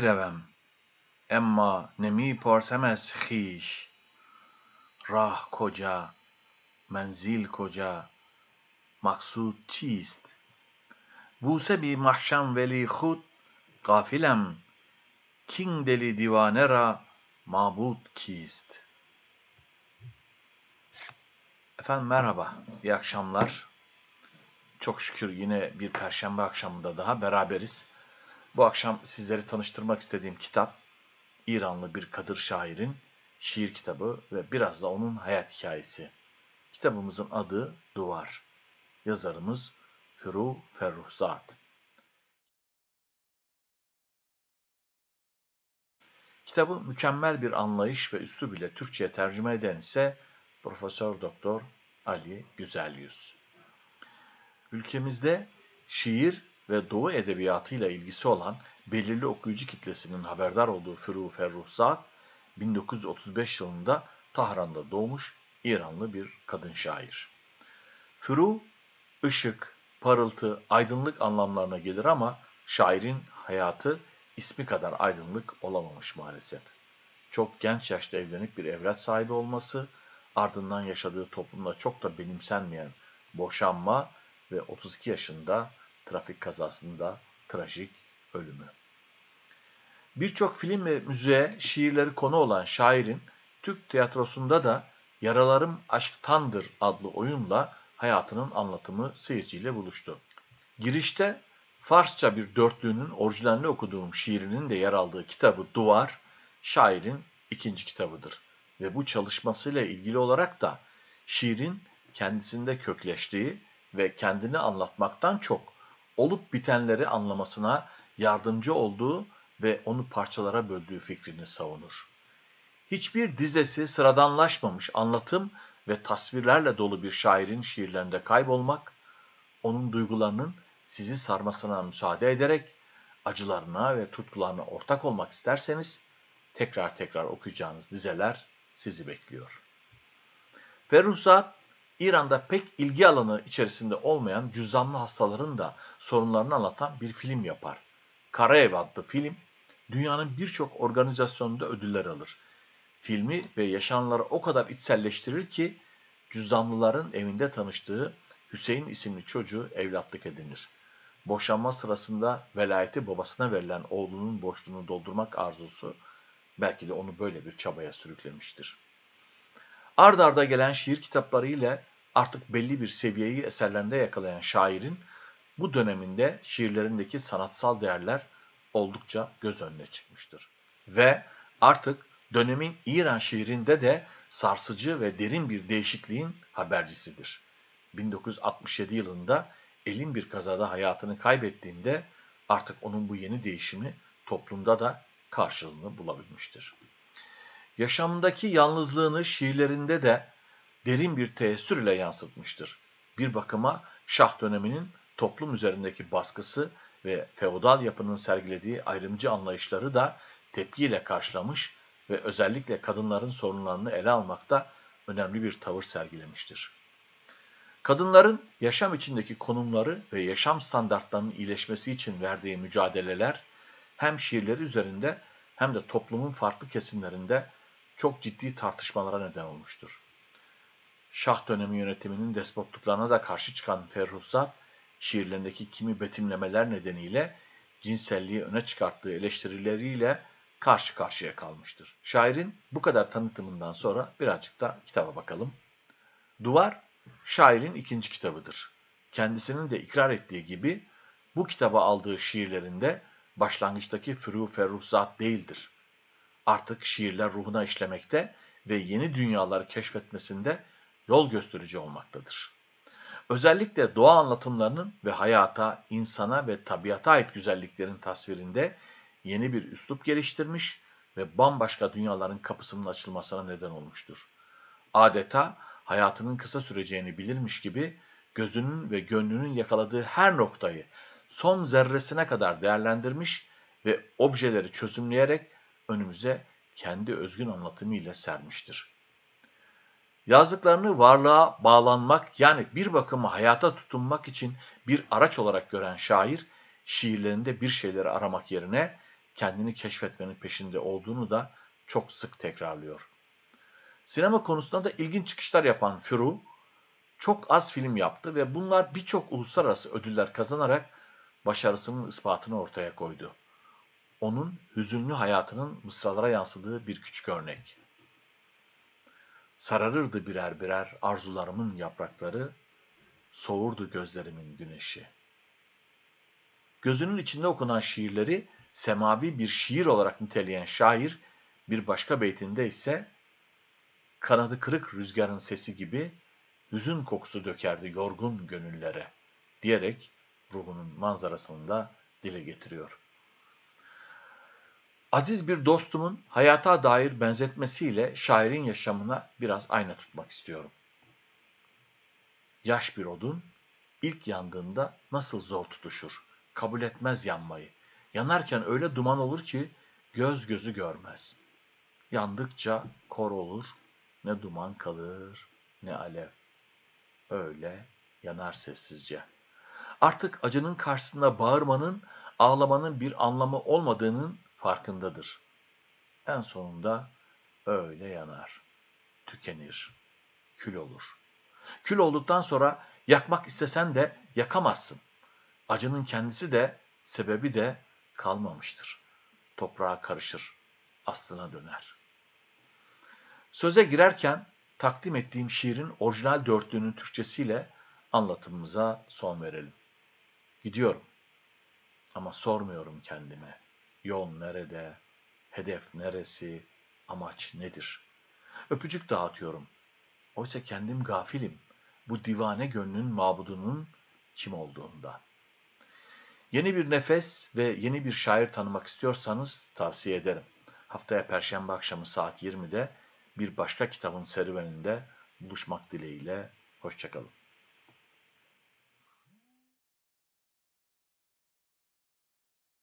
rovam emma nemi parsem az خویش راه کجا منزل کجا مقصود چیست بوسه بی محشم ولی خود غافلم کین deli divane ra mabud kist Efendim merhaba, iyi akşamlar. Çok şükür yine bir perşembe akşamında daha beraberiz. Bu akşam sizleri tanıştırmak istediğim kitap, İranlı bir kadır şairin şiir kitabı ve biraz da onun hayat hikayesi. Kitabımızın adı Duvar. Yazarımız Furu Ferruhzat. Kitabı mükemmel bir anlayış ve üslup ile Türkçe'ye tercüme eden ise Profesör Doktor Ali Güzelyüz. Ülkemizde şiir ve Doğu edebiyatıyla ilgisi olan belirli okuyucu kitlesinin haberdar olduğu Furu Ferruhzat, 1935 yılında Tahran'da doğmuş İranlı bir kadın şair. Furu, ışık, parıltı, aydınlık anlamlarına gelir ama şairin hayatı ismi kadar aydınlık olamamış maalesef. Çok genç yaşta evlenip bir evlat sahibi olması, ardından yaşadığı toplumda çok da benimsenmeyen boşanma ve 32 yaşında trafik kazasında trajik ölümü. Birçok film ve müziğe şiirleri konu olan şairin Türk tiyatrosunda da Yaralarım Aşktandır adlı oyunla hayatının anlatımı seyirciyle buluştu. Girişte Farsça bir dörtlüğünün orijinalini okuduğum şiirinin de yer aldığı kitabı Duvar, şairin ikinci kitabıdır. Ve bu çalışmasıyla ilgili olarak da şiirin kendisinde kökleştiği ve kendini anlatmaktan çok olup bitenleri anlamasına yardımcı olduğu ve onu parçalara böldüğü fikrini savunur. Hiçbir dizesi sıradanlaşmamış anlatım ve tasvirlerle dolu bir şairin şiirlerinde kaybolmak, onun duygularının sizi sarmasına müsaade ederek acılarına ve tutkularına ortak olmak isterseniz tekrar tekrar okuyacağınız dizeler sizi bekliyor. Ferruhzat, İran'da pek ilgi alanı içerisinde olmayan cüzdanlı hastaların da sorunlarını anlatan bir film yapar. Karaev adlı film, dünyanın birçok organizasyonunda ödüller alır. Filmi ve yaşananları o kadar içselleştirir ki, cüzdanlıların evinde tanıştığı Hüseyin isimli çocuğu evlatlık edinir. Boşanma sırasında velayeti babasına verilen oğlunun boşluğunu doldurmak arzusu belki de onu böyle bir çabaya sürüklemiştir. Ard arda gelen şiir kitapları ile artık belli bir seviyeyi eserlerinde yakalayan şairin bu döneminde şiirlerindeki sanatsal değerler oldukça göz önüne çıkmıştır. Ve artık dönemin İran şiirinde de sarsıcı ve derin bir değişikliğin habercisidir. 1967 yılında elin bir kazada hayatını kaybettiğinde artık onun bu yeni değişimi toplumda da karşılığını bulabilmiştir. Yaşamındaki yalnızlığını şiirlerinde de derin bir teessür ile yansıtmıştır. Bir bakıma şah döneminin toplum üzerindeki baskısı ve feodal yapının sergilediği ayrımcı anlayışları da tepkiyle karşılamış ve özellikle kadınların sorunlarını ele almakta önemli bir tavır sergilemiştir. Kadınların yaşam içindeki konumları ve yaşam standartlarının iyileşmesi için verdiği mücadeleler hem şiirleri üzerinde hem de toplumun farklı kesimlerinde çok ciddi tartışmalara neden olmuştur. Şah dönemi yönetiminin despotluklarına da karşı çıkan Ferruhzat, şiirlerindeki kimi betimlemeler nedeniyle cinselliği öne çıkarttığı eleştirileriyle karşı karşıya kalmıştır. Şairin bu kadar tanıtımından sonra birazcık da kitaba bakalım. Duvar, şairin ikinci kitabıdır. Kendisinin de ikrar ettiği gibi bu kitaba aldığı şiirlerinde başlangıçtaki Furu Ferruhzat değildir. Artık şiirler ruhuna işlemekte ve yeni dünyaları keşfetmesinde yol gösterici olmaktadır. Özellikle doğa anlatımlarının ve hayata, insana ve tabiata ait güzelliklerin tasvirinde yeni bir üslup geliştirmiş ve bambaşka dünyaların kapısının açılmasına neden olmuştur. Adeta hayatının kısa süreceğini bilirmiş gibi gözünün ve gönlünün yakaladığı her noktayı son zerresine kadar değerlendirmiş ve objeleri çözümleyerek önümüze kendi özgün anlatımıyla sermiştir. Yazdıklarını varlığa bağlanmak yani bir bakıma hayata tutunmak için bir araç olarak gören şair, şiirlerinde bir şeyleri aramak yerine kendini keşfetmenin peşinde olduğunu da çok sık tekrarlıyor. Sinema konusunda da ilginç çıkışlar yapan Furu, çok az film yaptı ve bunlar birçok uluslararası ödüller kazanarak başarısının ispatını ortaya koydu. Onun hüzünlü hayatının mısralara yansıdığı bir küçük örnek. Sararırdı birer birer arzularımın yaprakları, soğurdu gözlerimin güneşi. Gözünün içinde okunan şiirleri semavi bir şiir olarak niteleyen şair, bir başka beytinde ise kanadı kırık rüzgarın sesi gibi hüzün kokusu dökerdi yorgun gönüllere diyerek ruhunun manzarasını da dile getiriyor. Aziz bir dostumun hayata dair benzetmesiyle şairin yaşamına biraz ayna tutmak istiyorum. Yaş bir odun ilk yandığında nasıl zor tutuşur, kabul etmez yanmayı. Yanarken öyle duman olur ki göz gözü görmez. Yandıkça kor olur, ne duman kalır ne alev. Öyle yanar sessizce. Artık acının karşısında bağırmanın, ağlamanın bir anlamı olmadığının farkındadır. En sonunda öyle yanar, tükenir, kül olur. Kül olduktan sonra yakmak istesen de yakamazsın. Acının kendisi de, sebebi de kalmamıştır. Toprağa karışır, aslına döner. Söze girerken takdim ettiğim şiirin orijinal dörtlüğünün Türkçesiyle anlatımımıza son verelim. Gidiyorum ama sormuyorum kendime. Yol nerede, hedef neresi, amaç nedir? Öpücük dağıtıyorum. Oysa kendim gafilim. Bu divane gönlün mabudunun kim olduğunda. Yeni bir nefes ve yeni bir şair tanımak istiyorsanız tavsiye ederim. Haftaya Perşembe akşamı saat 20'de bir başka kitabın serüveninde buluşmak dileğiyle. Hoşçakalın.